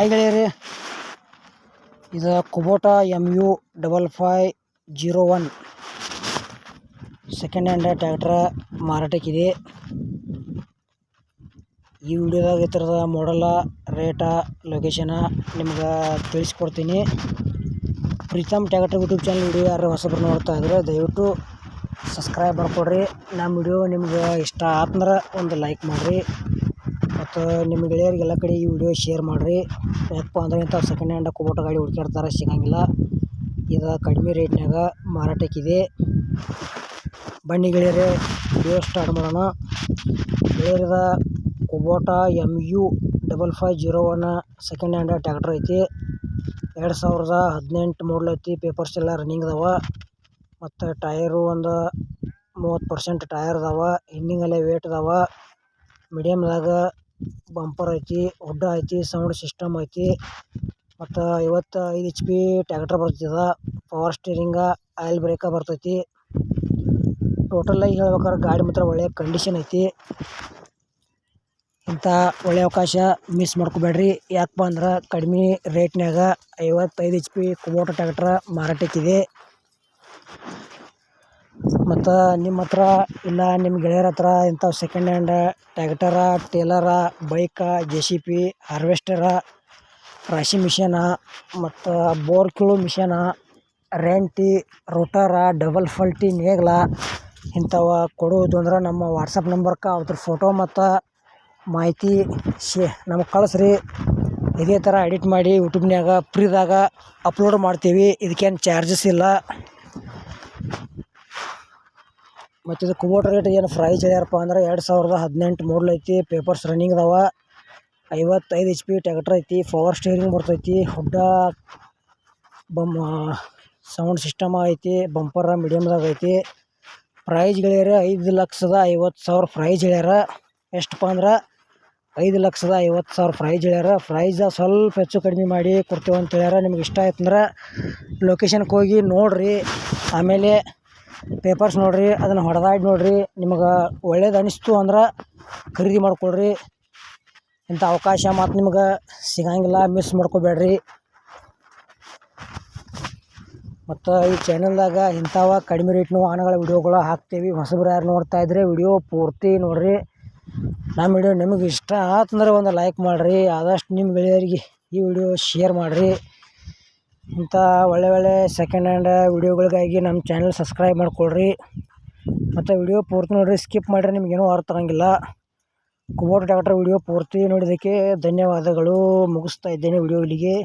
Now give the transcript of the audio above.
Hi ಗೆಳೆಯರಿ. ಇದು Kubota M U double five zero one second hand tractor ಮಾರಾಟಕ್ಕಿದೆ. ಈ ವಿಡಿಯೋದಾಗ ಈ ಥರದ ಮಾಡಲ ರೇಟ ಲೊಕೇಶನ ನಿಮ್ಗೆ ತಿಳಿಸ್ಕೊಡ್ತೀನಿ. Preetam tractor YouTube channel video ಯಾರು ಹೊಸಬ್ರು ನೋಡ್ತಾ ಇದ್ರೆ ದಯವಿಟ್ಟು ಸಬ್ಸ್ಕ್ರೈಬ್ ಮಾಡ್ಕೊಡ್ರಿ. ನಮ್ಮ ವಿಡಿಯೋ ನಿಮ್ಗೆ ಇಷ್ಟ ಆತಂದ್ರೆ ಒಂದು ಲೈಕ್ ಮಾಡಿರಿ. ಮತ್ತು ನಿಮ್ಮ ಗೆಳೆಯರಿಗೆಲ್ಲ ಕಡೆ ಈ ವಿಡಿಯೋ ಶೇರ್ ಮಾಡಿರಿ. ಯಾಕಪ್ಪ ಅಂದ್ರೆ ಇಂಥ ಸೆಕೆಂಡ್ ಹ್ಯಾಂಡ್ ಕುಬೋಟ ಗಾಡಿ ಹುಡ್ಕಾಡ್ತಾರೆ ಸಿಗಂಗಿಲ್ಲ. ಇದು ಕಡಿಮೆ ರೇಟ್ನಾಗ ಮಾರಾಟಕ್ಕಿದೆ ಬನ್ನಿ ಗೆಳೆಯರೆ ವಿಡಿಯೋ ಸ್ಟಾರ್ಟ್ ಮಾಡೋಣ. ಗೆಳೆಯರದ Kubota M U double five zero one second hand tractor ಐತಿ. ಎರಡು ಸಾವಿರದ ಹದಿನೆಂಟು ಮಾಡಲ್ ಐತಿ ಪೇಪರ್ಸ್ ಎಲ್ಲ ರನ್ನಿಂಗ್ ಅದಾವ. ಮತ್ತು ಟೈರು ಒಂದು ಮೂವತ್ತು ಪರ್ಸೆಂಟ್ ಟಯರ್ ಅದಾವ. ಹಿಂದಿಂಗಲ್ಲೇ ವೇಟ್ ಅದಾವ. ಮೀಡಿಯಮ್ದಾಗ ಬಂಪರ್ ಐತಿ ಹುಡ್ಡ ಐತಿ, ಸೌಂಡ್ ಸಿಸ್ಟಮ್ ಐತಿ. ಮತ್ತು ಐವತ್ತು ಐದು ಎಚ್ ಪಿ ಟ್ಯಾಕ್ಟ್ರ್ ಬರ್ತದ ಪವರ್ ಸ್ಟೀರಿಂಗ, ಆಯಿಲ್ ಬ್ರೇಕ ಬರ್ತೈತಿ. ಟೋಟಲಾಗಿ ಹೇಳ್ಬೇಕಾದ್ರೆ ಗಾಡಿ ಮಾತ್ರ ಒಳ್ಳೆಯ ಕಂಡೀಷನ್ ಐತಿ. ಇಂಥ ಒಳ್ಳೆಯ ಅವಕಾಶ ಮಿಸ್ ಮಾಡ್ಕೋಬೇಡ್ರಿ. ಯಾಕಪ್ಪ ಅಂದ್ರೆ ಕಡಿಮೆ ರೇಟ್ನ್ಯಾಗ ಐವತ್ತೈದು ಎಚ್ ಪಿ ಕುಬೋಟ ಟ್ಯಾಕ್ಟ್ರ ಮಾರಾಟಕ್ಕಿದೆ. ಮತ್ತು ನಿಮ್ಮ ಹತ್ರ ಇಲ್ಲ ನಿಮ್ಮ ಗೆಳೆಯರ ಹತ್ರ ಇಂಥವು second hand tractor trailer bike J C B harvester ರಾಶಿ ಮಿಷನ, ಮತ್ತು ಬೋರ್ ಕೀಳು ಮಿಷನ ರೆಂಟಿ ರೋಟರ ಡಬಲ್ ಫಲ್ಟಿ ನೇಗ್ಲ ಇಂಥವ ಕೊಡುವುದು ಅಂದ್ರೆ ನಮ್ಮ ವಾಟ್ಸಪ್ ನಂಬರ್ಕ ಅದ್ರ ಫೋಟೋ ಮತ್ತು ಮಾಹಿತಿ ಶೇ ನಮಗೆ ಕಳಿಸ್ರಿ. ಇದೇ ಥರ ಎಡಿಟ್ ಮಾಡಿ ಯೂಟ್ಯೂಬ್ನ್ಯಾಗ ಫ್ರೀದಾಗ ಅಪ್ಲೋಡ್ ಮಾಡ್ತೀವಿ. ಇದಕ್ಕೇನು ಚಾರ್ಜಸ್ ಇಲ್ಲ. ಮತ್ತು ಇದು ಕುಬೋಟ ರೇಟ್ ಏನು ಪ್ರೈಸ್ ಹೇಳ್ಯಾರಪ್ಪ ಅಂದ್ರೆ ಎರಡು ಸಾವಿರದ ಹದಿನೆಂಟು ಮಾಡಲ್ ಐತಿ. ಪೇಪರ್ಸ್ ರನ್ನಿಂಗ್ ಅದಾವ. ಐವತ್ತೈದು ಎಚ್ ಪಿ ಟ್ಯಾಕ್ಟ್ರ್ ಐತಿ. ಪವರ್ ಸ್ಟೇರಿಂಗ್ ಬರ್ತೈತಿ. ಹುಡ್ಡ ಬಮ್ ಸೌಂಡ್ ಸಿಸ್ಟಮ್ ಐತಿ. ಬಂಪರ ಮೀಡಿಯಮ್ದಾಗ ಐತಿ. ಪ್ರೈಸ್ ಗೆಳೆಯರ ಐದು ಲಕ್ಷದ ಐವತ್ತು ಸಾವಿರ ಪ್ರೈಸ್ ಹೇಳ್ಯಾರ ಎಷ್ಟಪ್ಪ ಅಂದ್ರೆ ಐದು ಲಕ್ಷದ ಐವತ್ತು ಸಾವಿರ ಪ್ರೈಸ್ ಹೇಳ್ಯಾರ ಪ್ರೈಸ ಸ್ವಲ್ಪ ಹೆಚ್ಚು ಕಡಿಮೆ ಮಾಡಿ ಕೊಡ್ತೇವೆ ಅಂತ ಹೇಳ್ಯಾರ. ನಿಮ್ಗೆ ಇಷ್ಟ ಆಯ್ತಂದ್ರೆ ಲೊಕೇಶನ್ಗೆ ಹೋಗಿ ನೋಡಿರಿ. ಆಮೇಲೆ ಪೇಪರ್ಸ್ ನೋಡಿರಿ, ಅದನ್ನು ಹೊಡೆದಾಡಿ ನೋಡಿರಿ, ನಿಮಗೆ ಒಳ್ಳೇದು ಅನಿಸ್ತು ಅಂದ್ರೆ ಖರೀದಿ ಮಾಡ್ಕೊಳ್ರಿ. ಇಂಥ ಅವಕಾಶ ಮತ್ತು ನಿಮ್ಗೆ ಸಿಗಂಗಿಲ್ಲ ಮಿಸ್ ಮಾಡ್ಕೋಬೇಡ್ರಿ. ಮತ್ತು ಈ ಚಾನಲ್ದಾಗ ಇಂಥವ ಕಡಿಮೆ ರೇಟ್ನ ವಾಹನಗಳ ವಿಡಿಯೋಗಳು ಹಾಕ್ತೀವಿ. ಹೊಸಬ್ರು ಯಾರು ನೋಡ್ತಾ ಇದ್ರೆ ವಿಡಿಯೋ ಪೂರ್ತಿ ನೋಡಿರಿ. ನಮ್ಮ ವಿಡಿಯೋ ನಿಮಗೆ ಇಷ್ಟ ಆತಂದ್ರೆ ಒಂದು ಲೈಕ್ ಮಾಡಿರಿ. ಆದಷ್ಟು ನಿಮ್ಮ ಗೆಳೆಯರಿಗೆ ಈ ವಿಡಿಯೋ ಶೇರ್ ಮಾಡಿರಿ. ಇಂಥ ಒಳ್ಳೆ ಒಳ್ಳೆ ಸೆಕೆಂಡ್ ಹ್ಯಾಂಡ್ ವಿಡಿಯೋಗಳಿಗಾಗಿ ನಮ್ಮ ಚಾನಲ್ ಸಬ್ಸ್ಕ್ರೈಬ್ ಮಾಡ್ಕೊಳ್ರಿ. ಮತ್ತು ವಿಡಿಯೋ ಪೂರ್ತಿ ನೋಡಿರಿ ಸ್ಕಿಪ್ ಮಾಡಿರಿ ನಿಮಗೇನೂ ಅರ್ಥ ಆಗಂಗಿಲ್ಲ. ಕುಬೋಟ ಟ್ಯಾಕ್ಟರ್ ವಿಡಿಯೋ ಪೂರ್ತಿ ನೋಡಿದ್ದಕ್ಕೆ ಧನ್ಯವಾದಗಳು. ಮುಗಿಸ್ತಾ ಇದ್ದೇನೆ ವಿಡಿಯೋ ಇಲ್ಲಿಗೆ.